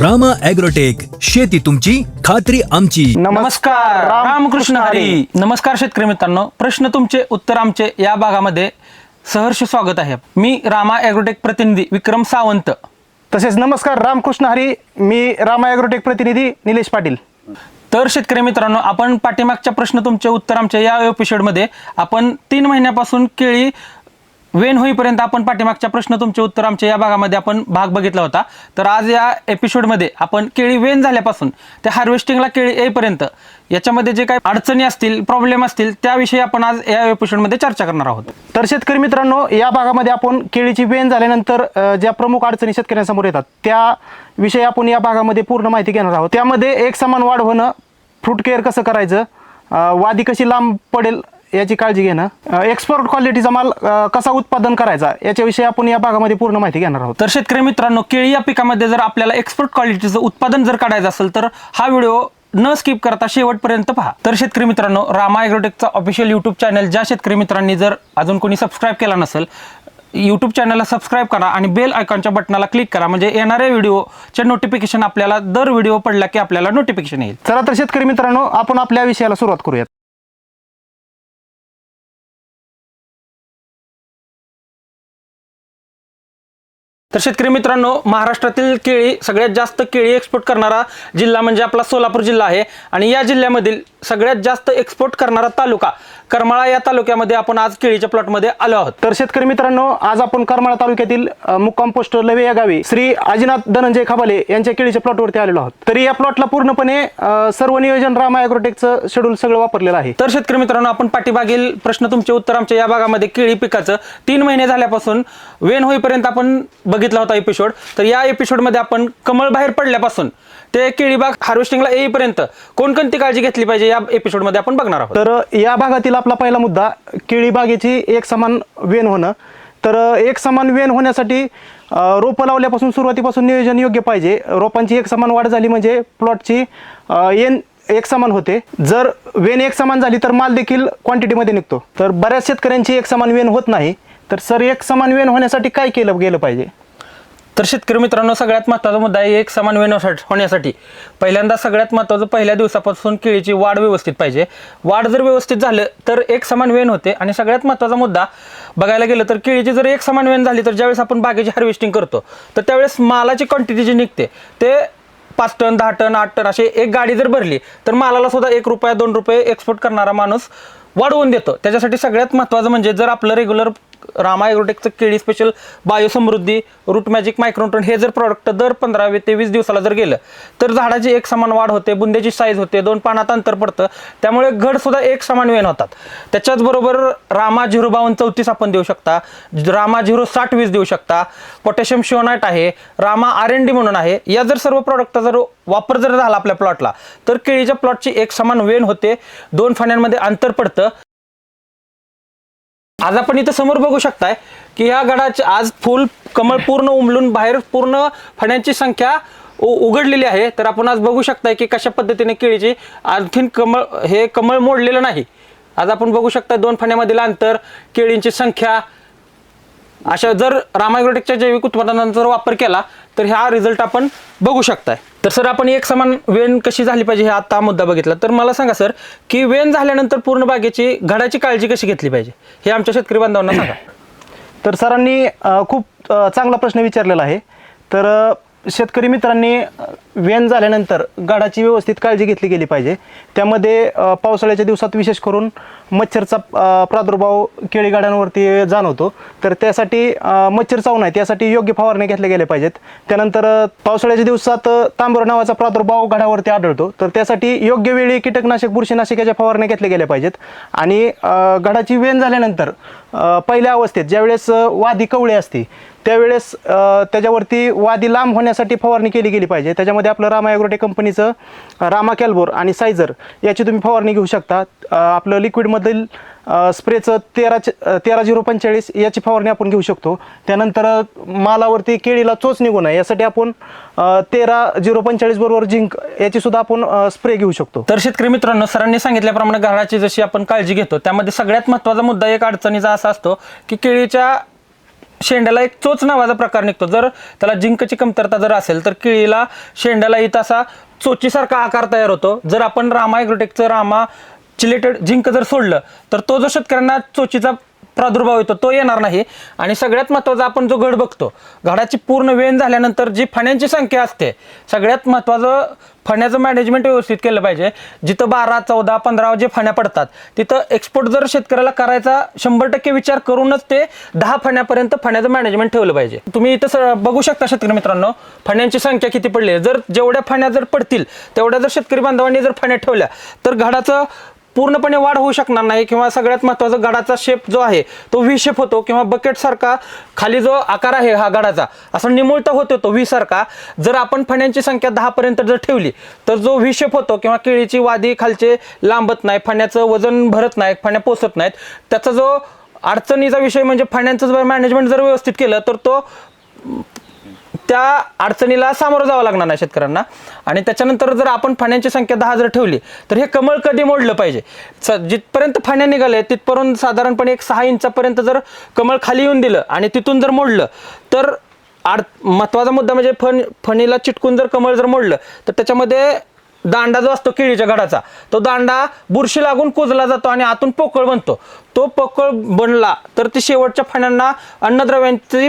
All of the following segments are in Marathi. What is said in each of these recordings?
रामा ॲग्रोटेक शेती तुमची खात्री आमची. नमस्कार रामकृष्ण हरी. नमस्कार शेतकरी मित्रांनो. प्रश्न तुमचे उत्तर आमचे या भागामध्ये सहर्ष स्वागत आहे. मी रामा ॲग्रोटेक प्रतिनिधी विक्रम सावंत. तसेच नमस्कार रामकृष्ण हरी. मी रामा ॲग्रोटेक प्रतिनिधी निलेश पाटील. तर शेतकरी मित्रांनो आपण पाठीमागच्या प्रश्न तुमचे उत्तर आमच्या या एपिसोडमध्ये आपण तीन महिन्यापासून केळी वेन होईपर्यंत आपण पाठीमागच्या प्रश्न तुमचे उत्तर आमच्या या भागामध्ये आपण भाग बघितला होता. तर आज या एपिसोडमध्ये आपण केळी वेन झाल्यापासून ते हार्वेस्टिंगला केळी येईपर्यंत याच्यामध्ये जे काही अडचणी असतील प्रॉब्लेम असतील त्याविषयी आपण आज या एपिसोडमध्ये चर्चा करणार आहोत. तर शेतकरी मित्रांनो या भागामध्ये आपण केळीची वेन झाल्यानंतर ज्या प्रमुख अडचणी शेतकऱ्यांसमोर येतात त्या विषयी आपण या भागामध्ये पूर्ण माहिती घेणार आहोत. त्यामध्ये एक समान वाढ होणं फ्रूट केअर कसं करायचं वादी कशी लांब पडेल याची काळजी घेणं एक्सपोर्ट क्वालिटीचा माल अ, कसा उत्पादन करायचा याच्याविषयी आपण या भागामध्ये पूर्ण माहिती घेणार आहोत. तर शेतकरी मित्रांनो केळी या पिकामध्ये जर आपल्याला एक्सपोर्ट क्वालिटीचं उत्पादन जर काढायचं असेल तर हा व्हिडिओ न स्किप करता शेवटपर्यंत पहा. तर शेतकरी मित्रांनो रामा ॲग्रोटेकचा ऑफिशियल यूट्यूब चॅनल ज्या शेतकरी मित्रांनी जर अजून कोणी सबस्क्राईब केला नसेल यूट्यूब चॅनलला सबस्क्राईब करा आणि बेल आयकॉनच्या बटनाला क्लिक करा. म्हणजे येणाऱ्या व्हिडिओचे नोटिफिकेशन आपल्याला दर व्हिडिओ पडला की आपल्याला नोटिफिकेशन येईल. चला तर शेतकरी मित्रांनो आपण आपल्या विषयाला सुरुवात करूयात. तर शेतकरी मित्रांनो महाराष्ट्रातील केळी सगळ्यात जास्त केळी एक्सपोर्ट करणारा जिल्हा म्हणजे आपला सोलापूर जिल्हा आहे. आणि या जिल्ह्यामधील सगळ्यात जास्त एक्सपोर्ट करणारा तालुका करमाळा या तालुक्यामध्ये आपण आज केळीच्या प्लॉटमध्ये आलो आहोत. तर शेतकरी मित्रांनो आज आपण करमाळा तालुक्यातील मुक्काम पोस्ट लवे या गावी श्री आजीनाथ धनंजय खाबाले यांच्या केळीच्या प्लॉटवरती आलेलो आहोत. तर या प्लॉटला पूर्णपणे सर्व नियोजन राम ॲग्रोटेकचं शेड्यूल सगळं वापरलेलं आहे. तर शेतकरी मित्रांनो आपण पाठीमागील प्रश्न तुमचे उत्तर आमच्या या भागामध्ये केळी पिकाचं तीन महिने झाल्यापासून वेन होईपर्यंत आपण बघितला होता एपिसोड तर या एपिसोडमध्ये आपण कमळ बाहेर पडल्यापासून ते केळीबाग हार्वेस्टिंगला येईपर्यंत कोणकोणती काळजी घेतली पाहिजे या एपिसोडमध्ये आपण बघणार आहोत. तर या भागातील आपला पहिला मुद्दा केळीबागेची एक समान वेन होणं. तर एक समान वेन होण्यासाठी रोपं लावल्यापासून सुरुवातीपासून नियोजन योग्य पाहिजे. रोपांची एक समान वाढ झाली म्हणजे प्लॉटची येन एक समान होते. जर वेन एक समान झाली तर माल देखील क्वांटिटीमध्ये निघतो. तर बऱ्याच शेतकऱ्यांची एक समान वेन होत नाही. तर सर एक समान वेन होण्यासाठी काय केलं गेलं पाहिजे? तर शेतकरी मित्रांनो सगळ्यात महत्त्वाचा मुद्दा आहे एक समान वेन होण्यासाठी. पहिल्यांदा सगळ्यात महत्त्वाचं पहिल्या दिवसापासून केळीची वाढ व्यवस्थित पाहिजे. वाढ जर व्यवस्थित झालं तर एक समान वेन होते. आणि सगळ्यात महत्त्वाचा मुद्दा बघायला गेलं तर केळीची जर एक समान वेन झाली तर ज्यावेळेस आपण बागेची हार्वेस्टिंग करतो तर त्यावेळेस मालाची क्वांटिटी जी निघते ते पाच टन दहा टन आठ टन असे एक गाडी जर भरली तर मालाला सुद्धा एक रुपया दोन रुपये एक्सपोर्ट करणारा माणूस वाढवून देतो. त्याच्यासाठी सगळ्यात महत्त्वाचं म्हणजे जर आपलं रेग्युलर रामा ॲग्रोटेकचं केळी special Biosamruddhi root magic Microton हे जर प्रॉडक्ट दर पंधरा ते वीस दिवसाला जर गेलं तर झाडाची एक समान वाढ होते बुंद्याची साईज होते दोन पानात अंतर पडतं त्यामुळे घड सुद्धा एक समान वेन होतात. त्याच्याचबरोबर रामा झिरो बावन्न चौतीस आपण देऊ शकता रामा झिरो साठ वीस देऊ शकता पोटॅशियम शिओनाईट आहे रामा आर एन डी म्हणून आहे या जर सर्व प्रॉडक्टचा जर वापर जर झाला आपल्या प्लॉटला तर केळीच्या प्लॉटची एक समान वेन होते दोन फाण्यांमध्ये अंतर पडतं. आज आपण इथं समोर बघू शकताय की ह्या गडाचे आज फुल कमळ पूर्ण उमलून बाहेर पूर्ण फण्यांची संख्या उ- उघडलेली आहे. तर आपण आज बघू शकताय की कशा पद्धतीने केळीची आणखीन कमळ हे कमळ मोडलेलं नाही. आज आपण बघू शकता दोन फण्यामधील अंतर केळींची संख्या अशा जर रामायग्रोटेकच्या जैविक उत्पादनांचा जर वापर केला तर हा रिझल्ट आपण बघू शकताय. तर सर आपण एक समान वेन कशी झाली पाहिजे हे आता हा मुद्दा बघितला. तर मला सांगा सर की वेन झाल्यानंतर पूर्ण बागेची घडाची काळजी कशी घेतली पाहिजे? हे आमच्या शेतकरी बांधवांना सांगा. तर सरांनी खूप चांगला प्रश्न विचारलेला आहे. तर शेतकरी मित्रांनी वेन झाल्यानंतर गाडाची व्यवस्थित काळजी घेतली गेली पाहिजे. त्यामध्ये पावसाळ्याच्या दिवसात विशेष करून मच्छरचा प्रादुर्भाव केळी गाड्यांवरती जाणवतो. तर त्यासाठी मच्छर चावू नाही त्यासाठी योग्य फवारणी घेतल्या गेल्या पाहिजेत. त्यानंतर पावसाळ्याच्या दिवसात तांबर नावाचा प्रादुर्भाव घडावरती आढळतो. तर त्यासाठी योग्य वेळी कीटकनाशक बुरशीनाशकाच्या फवारण्या घेतल्या गेल्या पाहिजेत. आणि गडाची घडाची झाल्यानंतर पहिल्या अवस्थेत ज्यावेळेस वादी कवळी असते त्यावेळेस त्याच्यावरती वादी लांब होण्यासाठी फवारणी केली गेली पाहिजे. त्याच्यामध्ये आपलं रामा ॲग्रोटेक कंपनीचं रामा कॅल्बोर आणि सायझर याची तुम्ही फवारणी घेऊ शकता. आपलं लिक्विडमधील स्प्रेचं तेराचे तेरा झिरो पंचेचाळीस याची फवारणी आपण घेऊ शकतो. त्यानंतर मालावरती केळीला चोच निघू नये यासाठी आपण तेरा झिरो पंचेचाळीस बरोबर जिंक याची सुद्धा आपण स्प्रे घेऊ शकतो. तर शेतकरी मित्रांनो सरांनी सांगितल्याप्रमाणे घराची जशी आपण काळजी घेतो त्यामध्ये सगळ्यात महत्त्वाचा मुद्दा एक अडचणीचा असा असतो की केळीच्या शेंड्याला एक चोच नावाचा प्रकार निघतो. जर त्याला जिंकची कमतरता जर असेल तर केळीला शेंड्याला इथं असा चोचीसारखा आकार तयार होतो. जर आपण रामा ॲग्रोटेकचं रामा चिलेटेड जिंक जर सोडलं तर तो जो शेतकऱ्यांना चोचीचा प्रादुर्भाव येतो तो येणार नाही. आणि सगळ्यात महत्त्वाचा आपण जो घड बघतो घडाची पूर्ण वेण झाल्यानंतर जी फण्यांची संख्या असते सगळ्यात महत्त्वाचं फण्याचं मॅनेजमेंट व्यवस्थित केलं पाहिजे. जिथं बारा चौदा पंधरा जे फण्या पडतात तिथं एक्सपोर्ट जर शेतकऱ्याला करायचा शंभर टक्के विचार करूनच ते दहा फण्यापर्यंत फण्याचं मॅनेजमेंट ठेवलं पाहिजे. तुम्ही इथं स- बघू शकता शेतकरी मित्रांनो फण्यांची संख्या किती पडली आहे. जर जेवढ्या फण्या जर पडतील तेवढ्या जर शेतकरी बांधवांनी जर फण्या ठेवल्या तर घडाचं पूर्णपणे वाढ होऊ शकणार नाही किंवा सगळ्यात महत्त्वाचा गडाचा शेप जो आहे तो व्ही शेप होतो किंवा बकेट सारखा खाली जो आकार आहे हा गडाचा असा निमुळता होतो तो व्ही सारखा. जर आपण फण्यांची संख्या दहा पर्यंत जर ठेवली तर जो व्ही शेप होतो किंवा केळीची वादी खालचे लांबत नाही फण्याचं वजन भरत नाही फण्या पोचत नाहीत त्याचा जो अडचणीचा विषय म्हणजे फण्यांचं जर मॅनेजमेंट जर व्यवस्थित केलं तर तो त्या अडचणीला सामोरं जावं लागणार नाही शेतकऱ्यांना. आणि त्याच्यानंतर जर आपण फाण्यांची संख्या दहा जर ठेवली तर हे कमळ कधी मोडलं पाहिजे? स जिथपर्यंत फाण्या निघाले तिथपर्यंत साधारणपणे एक सहा इंचापर्यंत जर कमळ खाली येऊन दिलं आणि तिथून जर मोडलं तर आड महत्त्वाचा मुद्दा म्हणजे फण फणीला चिटकून जर कमळ जर मोडलं तर त्याच्यामध्ये दांडा जो असतो केळीच्या घडाचा तो दांडा बुरशी लागून कुजला जातो आणि आतून पोकळ बनतो. तो पोकळ बनला तर ती शेवटच्या फण्यांना अन्नद्रव्यांची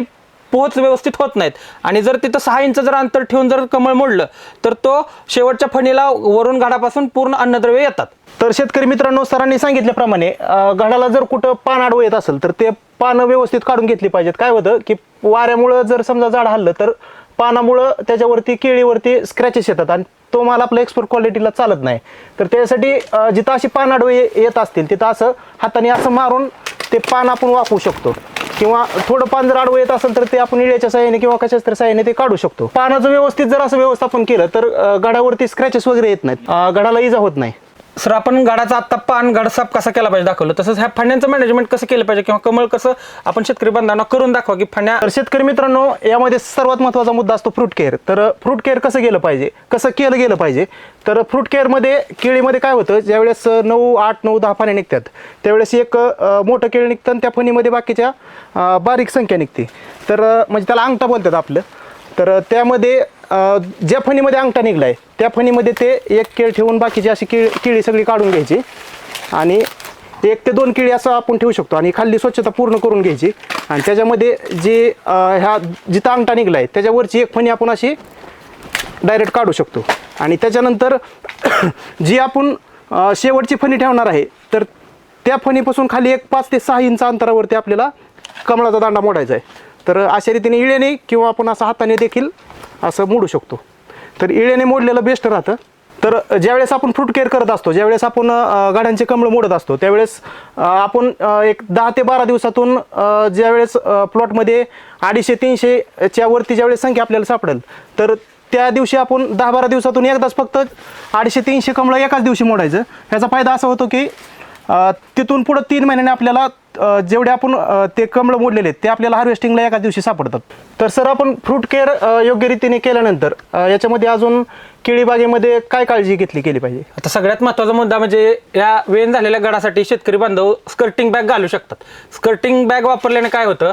पोहोच व्यवस्थित होत नाहीत. आणि जर तिथं सहा इंच जर अंतर ठेवून जर कमळ मोडलं तर तो शेवटच्या फणीला वरून घाडापासून पूर्ण अन्नद्रव्य येतात. तर शेतकरी मित्रांनो सरांनी सांगितल्याप्रमाणे घडाला जर कुठं पान आडवं येत असेल तर ते पानं व्यवस्थित काढून घेतली पाहिजेत. काय होतं की वाऱ्यामुळं जर समजा झाड हल्लं तर पानामुळं त्याच्यावरती केळीवरती स्क्रॅचेस येतात आणि तो माल आपला एक्सपोर्ट क्वालिटीला चालत नाही. तर त्यासाठी जिथं अशी पानाडवे ये- येत असतील तिथं असं हाताने असं मारून ते पान आपण वापरू शकतो. किंवा थोडं पान जर आडवं येत असेल तर ते आपण इळ्याच्या साह्याने किंवा कशाच तरी साह्याने ते काढू शकतो. पानाचं व्यवस्थित जर असं व्यवस्थापन केलं तर गडावरती स्क्रॅचेस वगैरे येत नाहीत. गडाला इजा होत नाही. सर आपण गाडाचा आत्ता पान गाड साफ कसा केला पाहिजे दाखवलं? तसंच ह्या फांड्यांचं मॅनेजमेंट कसं केलं पाहिजे किंवा कमळ कसं आपण शेतकरी बांधवांना करून दाखवा की फांड्या तर शेतकरी मित्रांनो यामध्ये सर्वात महत्त्वाचा मुद्दा असतो फ्रूट केअर तर फ्रूट केअर कसं केलं पाहिजे? कसं केलं गेलं पाहिजे? तर फ्रूट केअरमध्ये केळीमध्ये काय होतं? ज्यावेळेस नऊ आठ नऊ दहा पाने निघतात त्यावेळेस एक मोठं केळी निघतं आणि त्या फणीमध्ये बाकीच्या बारीक संख्या निघते. तर म्हणजे त्याला अंगठा बोलतात आपलं. तर त्यामध्ये अं, ज्या फणीमध्ये अंगठा निघलाय त्या फणीमध्ये ते एक केळ ठेवून बाकीची अशी केळी केळी सगळी काढून घ्यायची. आणि एक ते दोन किळी असं आपण ठेवू शकतो. आणि खाल्ली स्वच्छता पूर्ण करून घ्यायची. आणि त्याच्यामध्ये जे अं, ह्या जिथं अंगठा निघलाय त्याच्यावरची एक फणी आपण अशी डायरेक्ट काढू शकतो. आणि त्याच्यानंतर जी आपण शेवटची फणी ठेवणार आहे तर त्या फणीपासून खाली एक पाच ते सहा इंच अंतरावरती आपल्याला कमळाचा दांडा मोडायचा आहे. तर अशा रीतीने इळेने किंवा आपण असा हाताने देखील असं मोडू शकतो. तर इळ्याने मोडलेलं बेस्ट राहतं. तर ज्यावेळेस आपण फ्रूट केअर करत असतो ज्यावेळेस आपण गाड्यांचे कमळं मोडत असतो त्यावेळेस आपण एक दहा ते बारा दिवसातून ज्यावेळेस प्लॉटमध्ये अडीचशे तीनशेच्या वरती ज्यावेळेस संख्या आपल्याला सापडेल तर त्या दिवशी आपण दहा बारा दिवसातून एकदाच फक्त अडीचशे तीनशे कमळं एकाच दिवशी मोडायचं. ह्याचा फायदा असा होतो की तिथून पुढं तीन महिन्याने आपल्याला जेवढे आपण ते कमळं मोडलेले आहेत ते आपल्याला हार्वेस्टिंगला एका दिवशी सापडतात. तर सर आपण फ्रूट केअर योग्य रीतीने केल्यानंतर याच्यामध्ये अजून केळीबागेमध्ये काय काळजी घेतली गेली पाहिजे? आता सगळ्यात महत्त्वाचा मुद्दा म्हणजे या वेन झालेल्या गडासाठी शेतकरी बांधव स्कर्टिंग बॅग घालू शकतात. स्कर्टिंग बॅग वापरल्याने काय होतं?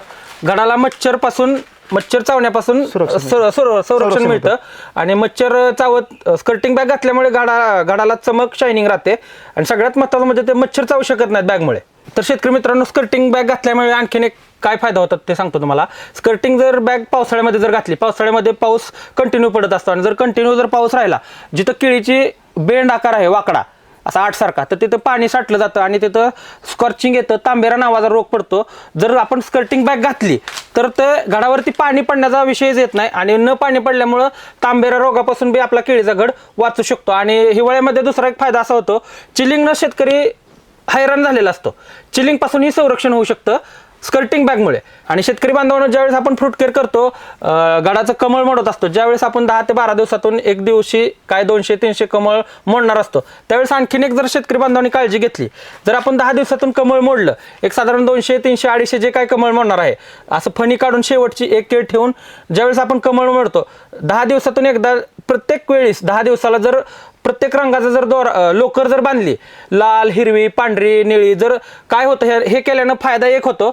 गडाला मच्छरपासून मच्छर चावण्यापासून सुरक्षण सर- सर- संरक्षण संरक्षण मिळतं. आणि मच्छर चावत स्कर्टिंग बॅग घातल्यामुळे गाडा गाडाला चमक शायनिंग राहते. आणि सगळ्यात महत्त्वाचं म्हणजे ते मच्छर चावू शकत नाहीत बॅगमुळे. तर शेतकरी मित्रांनो स्कर्टिंग बॅग घातल्यामुळे आणखीन एक काय फायदा होतात ते सांगतो तुम्हाला. स्कर्टिंग जर बॅग पावसाळ्यामध्ये जर घातली पावसाळ्यामध्ये पाऊस कंटिन्यू पडत असतो. आणि जर कंटिन्यू जर पाऊस राहिला जिथं केळीची बेंड आकार आहे वाकडा असा आठसारखा तर तिथं पाणी साठलं जातं आणि तिथं स्कॉर्चिंग येतं तांबेरा नावाचा रोग पडतो. जर आपण स्कर्टिंग बॅग घातली तर ते घडावरती पाणी पडण्याचा विषयच येत नाही आणि न पाणी पडल्यामुळं तांबेरा रोगापासून बी आपला केळीचा घड वाचू शकतो. आणि हिवाळ्यामध्ये दुसरा एक फायदा असा होतो चिलिंगनं शेतकरी हैराण झालेला असतो. चिलिंगपासूनही संरक्षण होऊ शकतं. स्कर्टिंग बॅगमुळे. आणि शेतकरी बांधवांना ज्यावेळेस आपण फ्रूट केअर करतो गडाचं कमळ मोडत असतो ज्यावेळेस आपण दहा ते बारा दिवसातून एक दिवशी काय दोनशे तीनशे कमळ मोडणार असतो त्यावेळेस आणखीन एक जर शेतकरी बांधवांनी काळजी घेतली जर आपण दहा दिवसातून कमळ मोडलं एक साधारण दोनशे तीनशे अडीचशे जे काय कमळ मोडणार आहे असं फणी काढून शेवटची एक केळ ठेवून ज्यावेळेस आपण कमळ मोडतो दहा दिवसातून एकदा प्रत्येक वेळेस दहा दिवसाला जर प्रत्येक रंगाचा जर दोर लोकर जर बांधली लाल हिरवी पांढरी निळी जर काय होतं हे हे केल्यानं फायदा एक होतो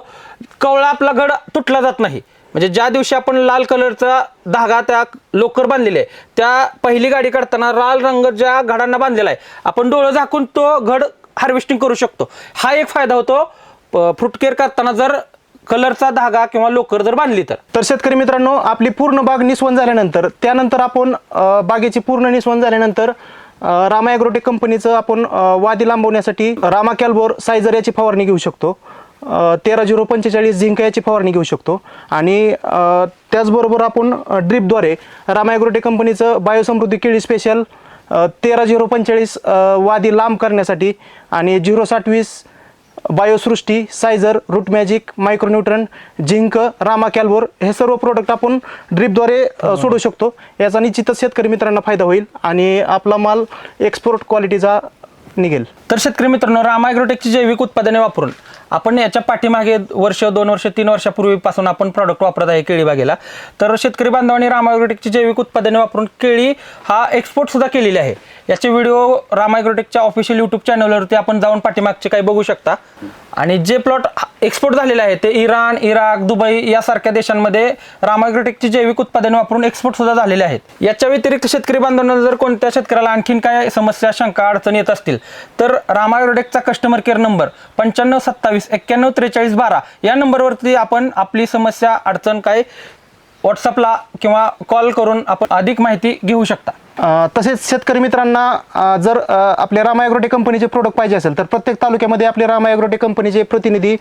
कवळा आपला घड तुटला जात नाही. म्हणजे ज्या दिवशी आपण लाल कलरचा धागा त्या लोकर बांधलेले आहे त्या पहिली गाडी काढताना लाल रंग ज्या घडांना बांधलेला आहे आपण डोळं झाकून तो घड हार्वेस्टिंग करू शकतो. हा एक फायदा होतो. फ्रुटकेअर करताना जर कलरचा धागा किंवा लोकर जर बांधली तर. तर शेतकरी मित्रांनो आपली पूर्ण बाग निस्वन झाल्यानंतर त्यानंतर आपण अ, बागेची पूर्ण निस्वन झाल्यानंतर अ, रामा ॲग्रोटेक कंपनीचं आपण अ, वादी लांबवण्यासाठी रामा कॅल्बोर सायझर याची फवारणी घेऊ शकतो. तेरा झिरो पंचेचाळीस झिंक याची फवारणी घेऊ शकतो. आणि अ, त्याचबरोबर आपण अ, ड्रिपद्वारे रामा ॲग्रोटेक कंपनीचं बायोसमृद्धी केळी स्पेशल तेरा झिरो पंचेचाळीस वादी लांब करण्यासाठी आणि झिरो साठ वीस Biosrushti सायझर root magic micronutrient zinc Rama कॅल्वोर हे सर्व प्रोडक्ट आपण ड्रिपद्वारे सोडू शकतो. याचा निश्चितच शेतकरी मित्रांना फायदा होईल आणि आपला माल एक्सपोर्ट क्वालिटीचा निघेल. तर शेतकरी मित्रांनो रामायग्रोटेकची जैविक उत्पादने वापरून आपण याच्या पाठीमागे वर्ष दोन वर्ष तीन वर्षापूर्वीपासून आपण प्रॉडक्ट वापरत आहे केळी बागेला. तर शेतकरी बांधवांनी रामायग्रोटेकची जैविक उत्पादने वापरून केळी हा एक्सपोर्ट सुद्धा केलेली आहे. याचे व्हिडिओ रामायग्रोटेकच्या ऑफिशियल युट्यूब चॅनलवरती आपण जाऊन पाठीमागचे काही बघू शकता. आणि जे प्लॉट एक्सपोर्ट झालेले आहे ते इराण इराक दुबई यासारख्या देशांमध्ये रामायग्रोटेकची जैविक उत्पादने वापरून एक्सपोर्ट सुद्धा झालेले आहेत. याच्या व्यतिरिक्त शेतकरी बांधवांना जर कोणत्या शेतकऱ्याला आणखीन काय समस्या शंका अडचण येत असतील तर रामायग्रोटेकचा कस्टमर केअर नंबर पंच्याण्णव सत्तावीस एक्क्याण्णव त्रेचाळीस बारा. या नंबरवरती आपण आपली समस्या अडचण काय व्हॉट्सअपला किंवा कॉल करून आपण अधिक माहिती घेऊ शकता. तसेच शेतकरी मित्रांना जर आपल्या रामा ॲग्रोटेक कंपनीचे प्रोडक्ट पाहिजे असेल तर प्रत्येक तालुक्यामध्ये आपले रामा ॲग्रोटेक कंपनीचे प्रतिनिधी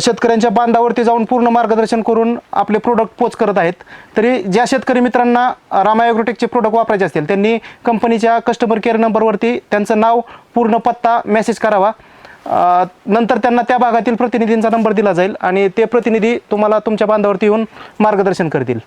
शेतकऱ्यांच्या बांधावरती जाऊन पूर्ण मार्गदर्शन करून आपले प्रोडक्ट पोच करत आहेत. तरी ज्या शेतकरी मित्रांना रामा ॲग्रोटेकचे प्रोडक्ट वापरायचे असतील त्यांनी कंपनीच्या कस्टमर केअर नंबरवरती त्यांचं नाव पूर्ण पत्ता मेसेज करावा. नंतर त्यांना त्या भागातील प्रतिनिधींचा नंबर दिला जाईल आणि ते प्रतिनिधी तुम्हाला तुमच्या बांधावरती येऊन मार्गदर्शन करतील.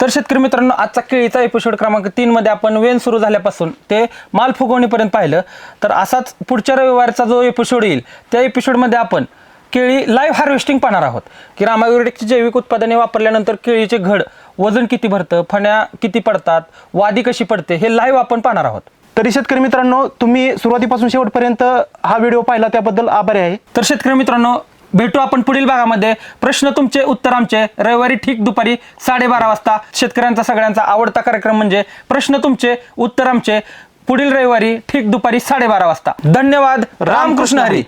तर शेतकरी मित्रांनो आजचा केळीचा एपिसोड क्रमांक तीनमध्ये आपण वेन सुरू झाल्यापासून ते माल फुगवणीपर्यंत पाहिलं. तर असाच पुढच्या रविवारचा जो एपिसोड येईल त्या एपिसोडमध्ये आपण केळी लाईव्ह हार्वेस्टिंग पाहणार आहोत. की रामायुर्वेदिकची जैविक उत्पादने वापरल्यानंतर केळीचे घड वजन किती भरतं फण्या किती पडतात वादी कशी पडते हे लाईव्ह आपण पाहणार आहोत. तरी शेतकरी मित्रांनो तुम्ही सुरुवातीपासून शेवटपर्यंत हा व्हिडिओ पाहिला त्याबद्दल आभारी आहे. तर शेतकरी मित्रांनो भेटू आपण पुढील भागामध्ये. प्रश्न तुमचे उत्तर आमचे. रविवारी ठीक दुपारी साडेबारा वाजता शेतकऱ्यांचा सगळ्यांचा आवडता कार्यक्रम म्हणजे प्रश्न तुमचे उत्तर आमचे. पुढील रविवारी ठीक दुपारी साडेबारा वाजता. धन्यवाद. रामकृष्ण हरी.